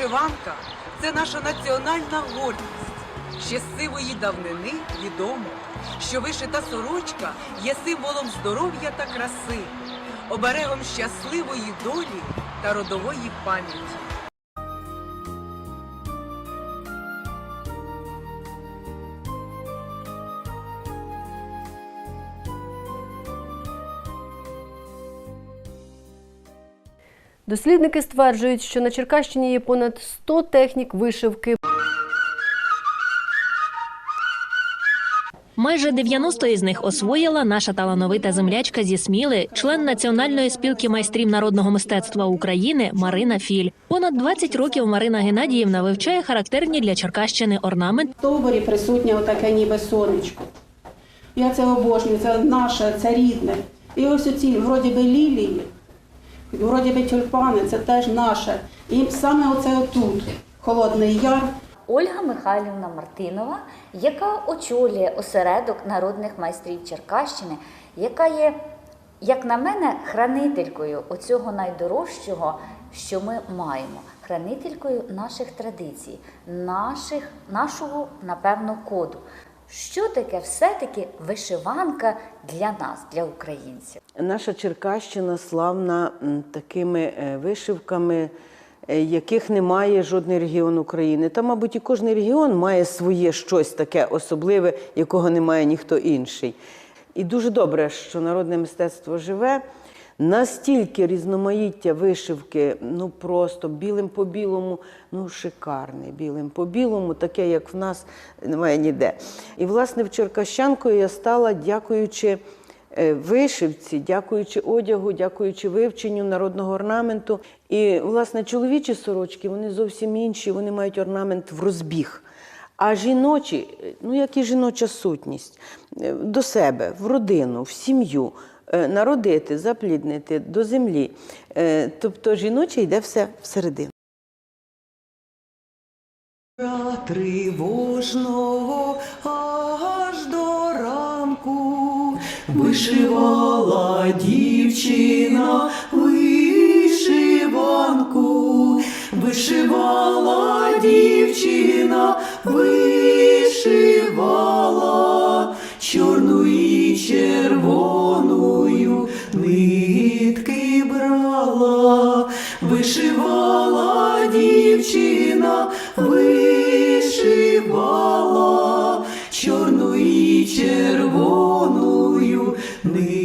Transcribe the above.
Вишиванка це наша національна гордість. Сивої давнини відомо, що вишита сорочка є символом здоров'я та краси, оберегом щасливої долі та родової пам'яті. Дослідники стверджують, що на Черкащині є понад 100 технік вишивки. Майже 90 із них освоїла наша талановита землячка зі Сміли, член Національної спілки майстрів народного мистецтва України Марина Філь. Понад 20 років Марина Геннадіївна вивчає характерні для Черкащини орнамент В стовбурі присутнє отаке ніби сонечко. Я це обожнюю, це наше, це рідне. І ось оці, вроді би, лілії, вроді би тюльпани, це теж наше. І саме оце отут, Холодний Яр, Ольга Михайлівна Мартинова, яка очолює осередок народних майстрів Черкащини, яка є, як на мене, хранителькою оцього найдорожчого, що ми маємо, хранителькою наших традицій, наших, нашого, напевно, коду. Що таке все-таки вишиванка для нас, для українців? Наша Черкащина славна такими е, вишивками, е, яких немає жодний регіон України. Та, мабуть, і кожен регіон має своє щось таке особливе, якого не має ніхто інший. І дуже добре, що народне мистецтво живе. Настільки різноманіття вишивки, ну просто білим по білому, ну шикарне, білим по білому, таке, як в нас немає ніде. І, власне, в Черкащанкою я стала, дякуючи е, вишивці, дякуючи одягу, дякуючи вивченню народного орнаменту. І, власне, чоловічі сорочки вони зовсім інші, вони мають орнамент в розбіг. А жіночі, ну як і жіноча сутність, е, до себе, в родину, в сім'ю, народити, запліднити до землі. Е, Тобто жіноче йде все всередину. Тривожного аж до ранку вишивала дівчина вишиванку, вишивала дівчина, вишивала нитки брала, вишивала дівчина, вишивала чорну і червоною нитку.